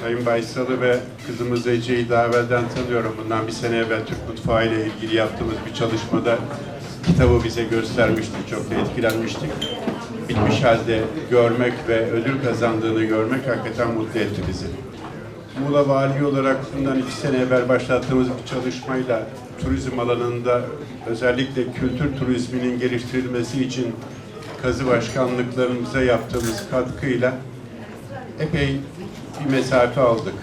Sayın Baysal'ı ve kızımız Ece'yi daha evvelden tanıyorum. Bundan bir sene evvel Türk mutfağı ile ilgili yaptığımız bir çalışmada kitabı bize göstermişti. Çok da etkilenmiştik. Bitmiş halde görmek ve ödül kazandığını görmek hakikaten mutlu etti bizi. Muğla Valiliği olarak bundan iki sene evvel başlattığımız bir çalışmayla turizm alanında özellikle kültür turizminin geliştirilmesi için kazı başkanlıklarımıza yaptığımız katkıyla epey bir mesafe aldık.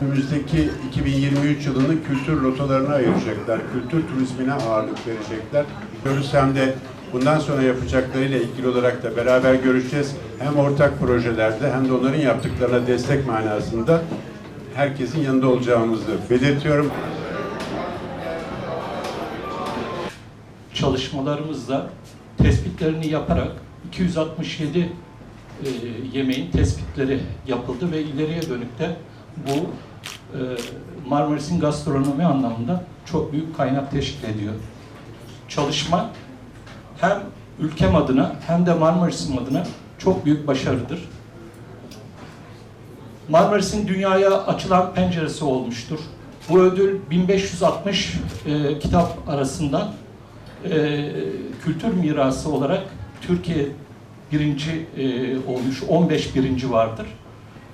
Önümüzdeki 2023 yılını kültür rotalarına ayıracaklar, kültür turizmine ağırlık verecekler. Görürsem de bundan sonra yapacaklarıyla ilgili olarak da beraber görüşeceğiz. Hem ortak projelerde hem de onların yaptıklarına destek manasında herkesin yanında olacağımızı belirtiyorum. çalışmalarımızla tespitlerini yaparak 267 e, yemeğin tespitleri yapıldı ve ileriye dönük de bu e, Marmaris'in gastronomi anlamında çok büyük kaynak teşkil ediyor. Çalışma hem ülkem adına hem de Marmaris'im adına çok büyük başarıdır. Marmaris'in dünyaya açılan penceresi olmuştur. Bu ödül 1560 e, kitap arasından e, kültür mirası olarak Türkiye birinci e, olmuş, 15 birinci vardır.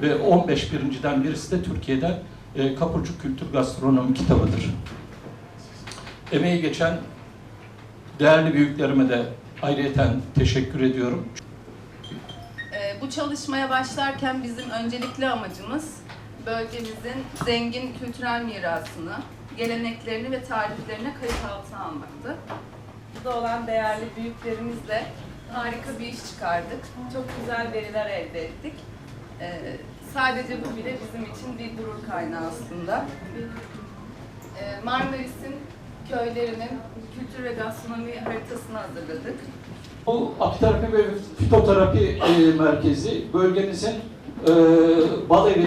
Ve 15 birinciden birisi de Türkiye'den e, Kapurcuk Kültür Gastronomi kitabıdır. Emeği geçen değerli büyüklerime de ayrıyeten teşekkür ediyorum. Ee, Bu çalışmaya başlarken bizim öncelikli amacımız bölgemizin zengin kültürel mirasını, geleneklerini ve tarihlerini kayıt altına almaktı. Burada olan değerli büyüklerimizle harika bir iş çıkardık. Çok güzel veriler elde ettik. Ee, sadece bu bile bizim için bir gurur kaynağı aslında. Ee, Marmaris'in köylerinin kültür ve gastronomi haritasını hazırladık. Bu apiterapi ve fitoterapi e, merkezi bölgemizin e, bal evi